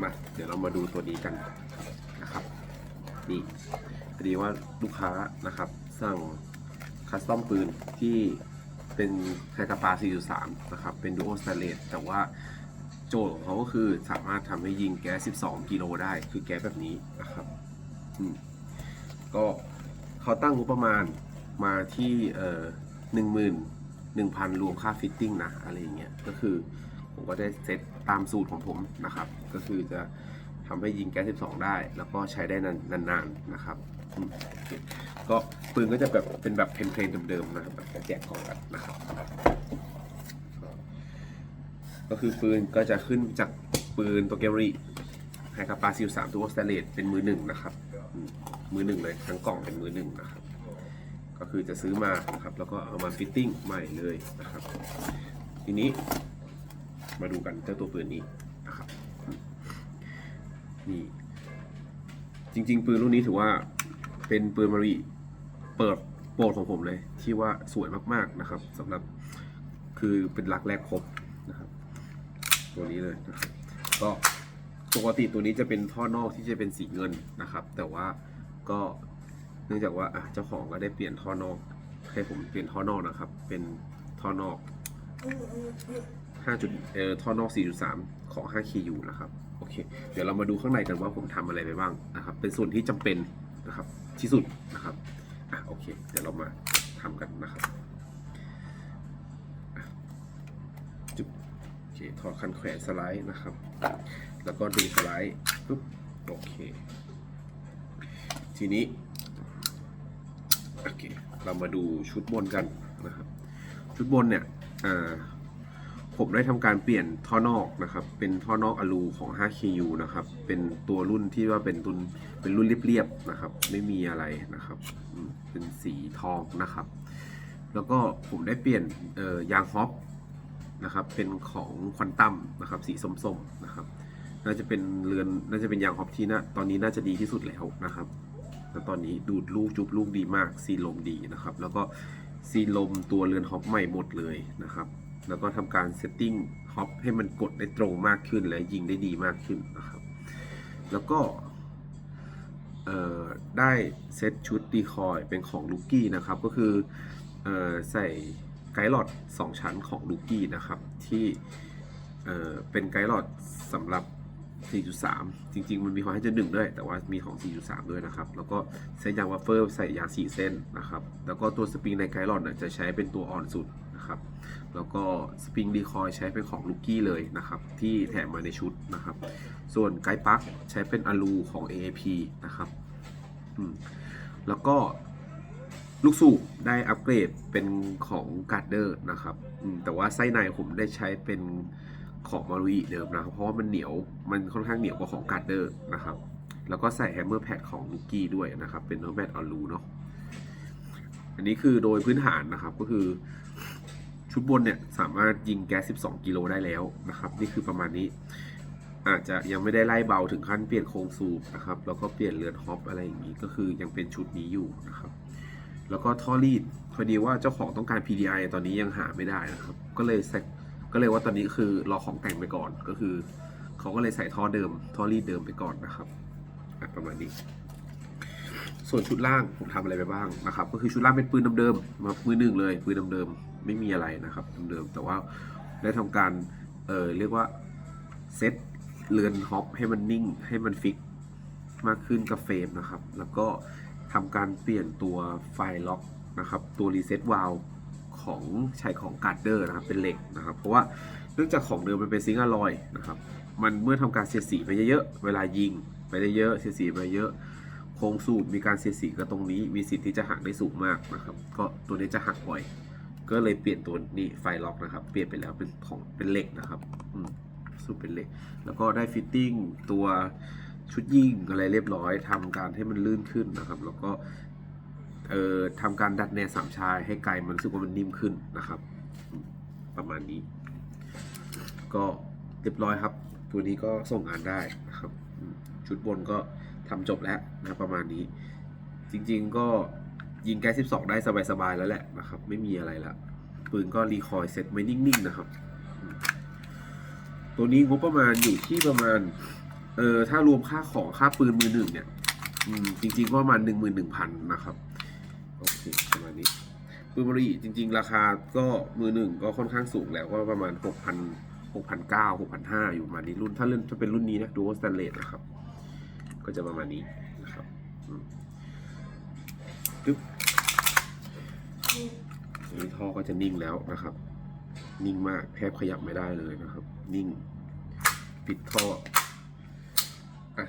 มาเดี๋ยวเรามาดูตัวนี้กันนะครับนี่พอดีว่าลูกค้านะครับ สั่งคัสตอมปืนที่เป็นไฮกาปา 4.3 นะครับ เป็นดูโอส t ตเลสแต่ว่าโจทย์ของเขาก็คือสามารถทำให้ยิงแก๊ส 12 กิโลได้ คือแก๊สแบบนี้นะครับอืมก็เขาตั้งงบประมาณมาที่เอ่อหนึ่งหมื่นหนึ่งพันรวมค่าฟิตติ้งนะ อะไรอย่างเงี้ย ก็คือผมก็ได้เซต ตามสูตรของผมนะครับ ก็คือจะทำให้ยิงแก๊ส12 ได้ แล้วก็ใช้ได้นานนนๆนะครับก็ปืนก็จะแบบเป็นแบบเพนเพลนเดิมๆนะครับแบบแจกกล่องกันนะครับ ก็คือปืนก็จะขึ้นจากปืนตัวเกมรีไฮคาปาซิลสามตัวสแตเลสเป็นมือหนึ่งนะครับมมือหนึ่งเลยทั้งกล่องเป็นมือหนึ่งนะครับ ก็คือจะซื้อมานะครับ แล้วก็เอามาฟิตติ้งใหม่เลยนะครับ ทีนี้ มาดูกันเจ้าตัวปืนนี้นะครับนี่จริง ๆ ปืนรุ่นนี้ถือว่าเป็นปืนมารีเปิดโปรดของผมเลย ที่ว่าสวยมากๆนะครับสำหรับคือเป็นหลักแรกครบนะครับ ตัวนี้เลยนะครับก็ปกติตัวนี้จะเป็นท่อนอกที่จะเป็นสีเงินนะครับ แต่ว่าก็เนื่องจากว่าเจ้าของก็ได้เปลี่ยนท่อนอกให้ผมเปลี่ยนท่อนอกนะครับ เป็นท่อนอก 5จุดเอ่อท่อนอก 4.3 ของ 5KU นะครับ โอเค เดี๋ยวเรามาดูข้างในกันว่าผมทำอะไรไปบ้างนะครับ เป็นส่วนที่จำเป็นนะครับที่สุดนะครับ อะโอเค เดี๋ยวเรามาทำกันนะครับจุ๊บโอเค ถอดคันแขวนสไลด์นะครับ แล้วก็ดึงสไลด์ปุ๊บ โอเค ทีนี้โอเค เรามาดูชุดบนกันนะครับ ชุดบนเนี่ย อ่า ผมได้ทำการเปลี่ยนท่อนอกนะครับ เป็นท่อนอกอลูของ 5KU นะครับ เป็นตัวรุ่นที่ว่าเป็นรุ่นเป็นรุ่นเรียบๆนะครับ ไม่มีอะไรนะครับ เป็นสีทองนะครับ แล้วก็ผมได้เปลี่ยนยางฮอปนะครับ เป็นของควอนตัมนะครับ สีส้มๆนะครับ น่าจะเป็นเรือน น่าจะเป็นยางฮอปที่น่าตอนนี้น่าจะดีที่สุดแล้วนะครับแล้วตอนนี้ดูดลูกจุบลูกดีมาก ซีลมดีนะครับ แล้วก็ซีลมตัวเรือนฮอปใหม่หมดเลยนะครับ แล้วก็ทำการเซตติ้งฮอปให้มันกดได้ตรงมากขึ้นและยิงได้ดีมากขึ้นนะครับ แล้วก็ได้เซตชุดดีคอยเป็นของลูกี้นะครับ ก็คืออใส่ไกด์หลอด2ชั้นของลูกี้นะครับ ที่เเป็นไกด์หลอดสำหรับ 4.3 จริง ๆ มันมีของให้จะหนึ่งด้วย แต่ว่ามีของ 4.3 ด้วยนะครับ แล้วก็ใช้ยางวัฟเฟิลใส่ยาง 4 เส้นนะครับ แล้วก็ตัวสปริงในไกด์หลอดจะใช้เป็นตัวอ่อนสุด นะครับ แล้วก็สปริงดีคอยใช้เป็นของลูกี้เลยนะครับ ที่แถมมาในชุดนะครับ ส่วนไกด์ปักใช้เป็นอลูของ AAP นะครับแล้วก็ลูกสูบได้อัปเกรดเป็นของการ์เดอร์นะครับ แต่ว่าไส้ในผมได้ใช้เป็นของมารุอิเดิมนะครับ เพราะว่ามันเหนียวมันค่อนข้างเหนียวกว่าของการ์เดอร์นะครับ แล้วก็ใส่แฮมเมอร์แพดของลูกี้ด้วยนะครับ เป็นเนื้อแมทอลูเนาะอันนี้คือโดยพื้นฐานนะครับก็คือ ชุดบนเนี่ยสามารถยิงแก๊ส 12 กิโลได้แล้วนะครับ นี่คือประมาณนี้ อาจจะยังไม่ได้ไล่เบาถึงขั้นเปลี่ยนโครงสูบนะครับ แล้วก็เปลี่ยนเรือนฮอปอะไรอย่างนี้ก็คือยังเป็นชุดนี้อยู่นะครับ แล้วก็ท่อรีดพอดีว่าเจ้าของต้องการ PDI ตอนนี้ยังหาไม่ได้นะครับ ก็เลยใส่ก็เลยว่าตอนนี้คือรอของแต่งไปก่อนก็คือเขาก็เลยใส่ท่อเดิมท่อรีดเดิมไปก่อนนะครับประมาณนี้ ส่วนชุดล่างผมทำอะไรไปบ้างนะครับ ก็คือชุดล่างเป็นปืนเดิมๆมามือหนึ่งเลยปืนเดิมๆไม่มีอะไรนะครับเดิมๆแต่ว่าได้ทำการเออเรียกว่าเซตเรือนฮอปให้มันนิ่งให้มันฟิกมากขึ้นกับเฟรมนะครับ แล้วก็ทำการเปลี่ยนตัวไฟล็อกนะครับ ตัวรีเซ็ตวาลของใช้ของการ์ดเดอร์นะครับเป็นเหล็กนะครับ เพราะว่าเนื่องจากของเดิมมันเป็นซิงค์อลลอยนะครับ มันเมื่อทำการเสียดสีไปเยอะๆเวลายิงไปได้เยอะเสียดสีไปเยอะ ครงสูบมีการเสียดสีกับตรงนี้ มีสิทธิ์ที่จะหักได้สูงมากนะครับ ก็ตัวนี้จะหักบ่อย ก็เลยเปลี่ยนตัวนี้ไฟล็อกนะครับ เปลี่ยนไปแล้วเป็นของเป็นเหล็กนะครับอืมสูบเป็นเหล็ก แล้วก็ได้ฟิตติ้งตัวชุดยิงอะไรเรียบร้อยทำการให้มันลื่นขึ้นนะครับ แล้วก็เอ่อทำการดัดแนวสามชายให้ไกลมันรู้สึกว่ามันนิ่มขึ้นนะครับ ประมาณนี้ ก็เรียบร้อยครับ ตัวนี้ก็ส่งงานได้นะครับ ชุดบนก็ ทำจบแล้วนะรประมาณนี้ จริง ๆ ก็ยิงแก๊ส12 ได้สบายๆแล้วแหละนะครับ ไม่มีอะไรละปืนก็รีคอยเซ็ตไว้นิ่งๆนะครับ ตัวนี้งบประมาณอยู่ที่ประมาณ เออถ้ารวมค่าของค่าปืนมือหนึ่งเนี่ยจริงๆก็ประมาณหนึ่งหมื่นหนึ่งพันนะครับโอเคประมาณนี้ปืนบรีจริง ๆ ราคาก็มือหนึ่งก็ค่อนข้างสูงแล้วก็ประมาณหกพันหกพันเก้าหกพันห้าอยู่ประมาณนี้รุ่นถ้าเล่นถ้าเป็นรุ่นนี้นะดูว่าสแตนเลสนะครับ ก็จะประมาณนี้นะครับอืมจึ๊บนี้ท่อก็จะนิ่งแล้วนะครับ นิ่งมากแทบขยับไม่ได้เลยนะครับ นิ่งปิดท่ออะ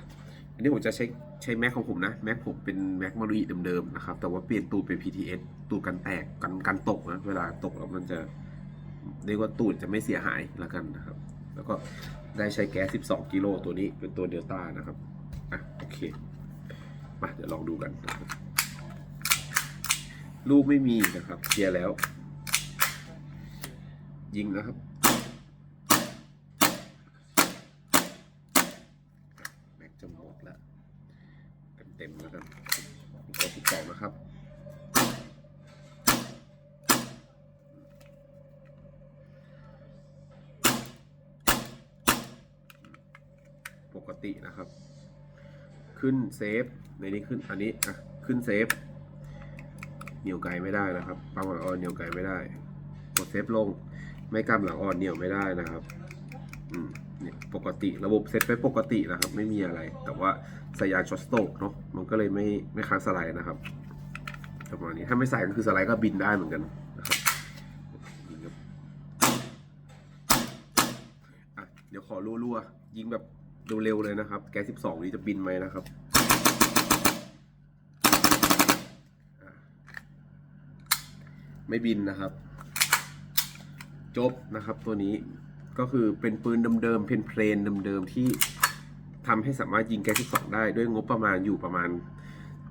อันนี้ผมจะใช้ใช้แม็กของผมนะแม็กผมเป็นแม็กมารีเดิมๆนะครับ แต่ว่าเปลี่ยนตูดเป็น PTS ตูดกันแตกกันกันตกนะเวลาตกแล้วมันจะเรียกว่าตูดจะไม่เสียหายแล้วกันนะครับ แล้วก็ได้ใช้แก๊ส 12 กิโลตัวนี้เป็นตัวเดลต้านะครับ อะโอเค มาเดี๋ยวลองดูกัน ลูกไม่มีนะครับเคลียร์แล้ว ยิงนะครับแม็กจะหมดแล้วเต็มๆแล้วกันตัวที่สองนะครับปกตินะครับ ขึ้นเซฟในนี้ขึ้นอันนี้อะขึ้นเซฟเหนียวไกลไม่ได้นะครับปั๊มหลังอ่อนเหนียวไกลไม่ได้ กดเซฟลง ไม่กำหลังอ่อนเหนียวไม่ได้นะครับอืมเนี่ยปกติระบบเซตไปปกตินะครับ ไม่มีอะไร แต่ว่าสายยางช็อตสโตกเนาะมันก็เลยไม่ไม่ค้างสไลด์นะครับประมาณนี้ถ้าไม่ใส่ก็คือสไลด์ก็บินได้เหมือนกันนะครับเดี๋ยวขอรัวๆยิงแบบ เร็วๆเลยนะครับ แก๊ส12นี้จะบินไหมนะครับไม่บินนะครับ จบนะครับตัวนี้ก็คือเป็นปืนเดิมๆเพนเพลนเดิมๆที่ทำให้สามารถยิงแก๊สที่สองได้ด้วยงบประมาณอยู่ประมาณ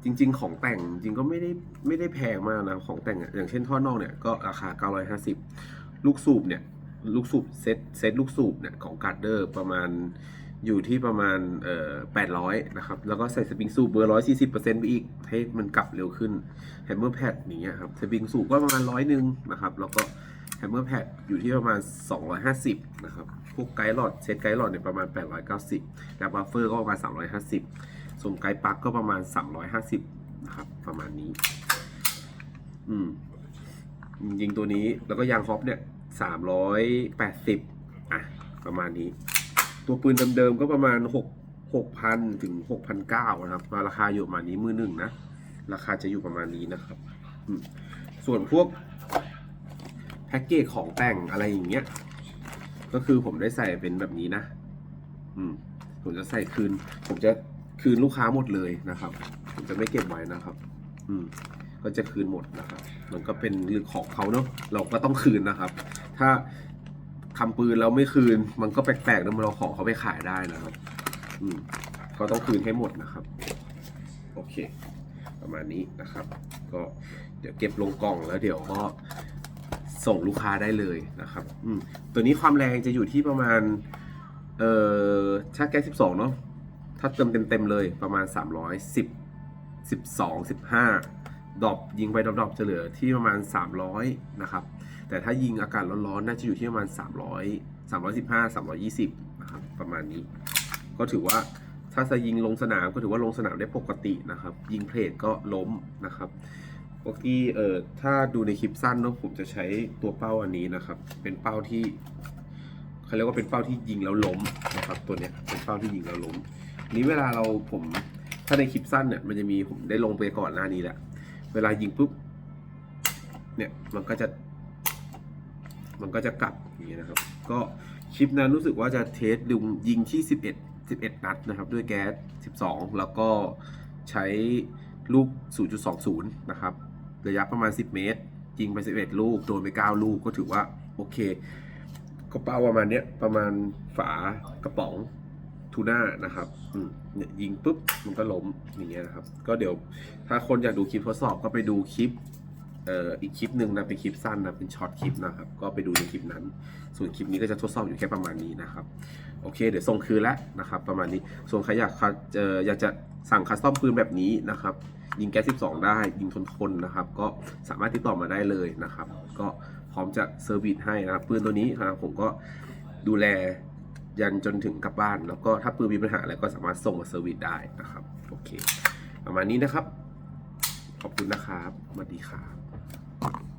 จริง ๆ ของแต่งจริงก็ไม่ได้ไม่ได้แพงมากนะของแต่งอะอย่างเช่นท่อนอกเนี่ยก็ราคา 950 ลูกสูบเนี่ย ลูกสูบเซตเซตลูกสูบเนี่ยของการ์เดอร์ประมาณ อยู่ที่ประมาณเอ่อ800 นะครับ แล้วก็ใส่สปริงสูบเบอร์ 140%ไปอีกให้มันกลับเร็วขึ้นแฮมเมอร์แพดอย่างเงี้ยครับ สปริงสูบก็ประมาณร้อยหนึ่งนะครับ แล้วก็แฮมเมอร์แพดอยู่ที่ประมาณ 250 นะครับ พวกไกด์หลอดเซตไกด์หลอดเนี่ยประมาณ 890แล้วบัฟเฟอร์ก็ประมาณ 350 ส่วนไกด์ปลั๊กก็ประมาณ 350 นะครับ ประมาณนี้ อืม ยิงตัวนี้ แล้วก็ยางฮอปเนี่ย 380 อะ ประมาณนี้ ตัวปืนเดิมๆก็ประมาณ6 6,000ถึง6,900นเก้านะครับราคาอยู่ประมาณนี้มือหนึ่งนะ ราคาจะอยู่ประมาณนี้นะครับ ส่วนพวกแพ็กเกจของแต่งอะไรอย่างเงี้ย ก็คือผมได้ใส่เป็นแบบนี้นะ อืม ผมจะใส่คืน ผมจะคืนลูกค้าหมดเลยนะครับ ผมจะไม่เก็บไว้นะครับ อืม ก็จะคืนหมดนะครับ มันก็เป็นเรื่องของเขาเนาะ เราก็ต้องคืนนะครับ ถ้า ทำปืนแล้วไม่คืน มันก็แปลกๆนะมันเราของเขาไปขายได้นะครับ อืมก็ต้องคืนให้หมดนะครับ โอเค ประมาณนี้นะครับ ก็เดี๋ยวเก็บลงกล่องแล้วเดี๋ยวก็ส่งลูกค้าได้เลยนะครับ อืมตัวนี้ความแรงจะอยู่ที่ประมาณ เอ่อถ้าแก๊ส12เนาะถ้าเติมเต็มๆเลยประมาณ310 12 15 ดรอปยิงไปดรอปๆจะเหลือที่ประมาณ 300 นะครับ แต่ถ้ายิงอากาศร้อนๆน่าจะอยู่ที่ประมาณ 300 315 320 นะครับ ประมาณนี้ ก็ถือว่าถ้าจะยิงลงสนามก็ถือว่าลงสนามได้ปกตินะครับ ยิงเพลทก็ล้มนะครับปกติเอ่อถ้าดูในคลิปสั้นเนาะผมจะใช้ตัวเป้าอันนี้นะครับ เป็นเป้าที่เขาเรียกว่าเป็นเป้าที่ยิงแล้วล้มนะครับ ตัวเนี้ยเป็นเป้าที่ยิงแล้วล้มนนี้เวลาเราผมถ้าในคลิปสั้นเนี่ยมันจะมีผมได้ลงไปก่อนหน้านี้แหละ เวลายิงปุ๊บเนี่ยมันก็จะ มันก็จะกลับอย่างนี้นะครับ ก็คลิปนั้นรู้สึกว่าจะเทสดุงยิงที่ 11 11 นัดนะครับ ด้วยแก๊ส 12 แล้วก็ใช้ลูก 0.20 นะครับ ระยะประมาณ 10 เมตร ยิงไป 11 ลูก โดนไป 9 ลูกก็ถือว่า โอเค ก็เป้าประมาณเนี้ยประมาณฝากระป๋อง ทูน่านะครับอืมเนี่ยยิงปุ๊บมันก็ล้มอย่างเงี้ยนะครับ ก็เดี๋ยวถ้าคนอยากดูคลิปทดสอบก็ไปดูคลิปเอ่ออีกคลิปหนึ่งนะเป็นคลิปสั้นนะเป็นช็อตคลิปนะครับ ก็ไปดูในคลิปนั้น ส่วนคลิปนี้ก็จะทดสอบอยู่แค่ประมาณนี้นะครับ โอเค เดี๋ยวส่งคืนแล้วนะครับ ประมาณนี้ ส่วนใครอยากคัดเอ่ออยากจะสั่งคัสตอมปืนแบบนี้นะครับ ยิงแก๊ส12 ได้ ยิงทนทนๆนะครับ ก็สามารถติดต่อมาได้เลยนะครับ ก็พร้อมจะเซอร์วิสให้นะครับปืนตัวนี้นะครับผมก็ดูแล ยันจนถึงกลับบ้าน แล้วก็ถ้าปืนมีปัญหาอะไรก็สามารถส่งมาเซอร์วิสได้นะครับโอเค ประมาณนี้นะครับ ขอบคุณนะครับสวัสดีครับ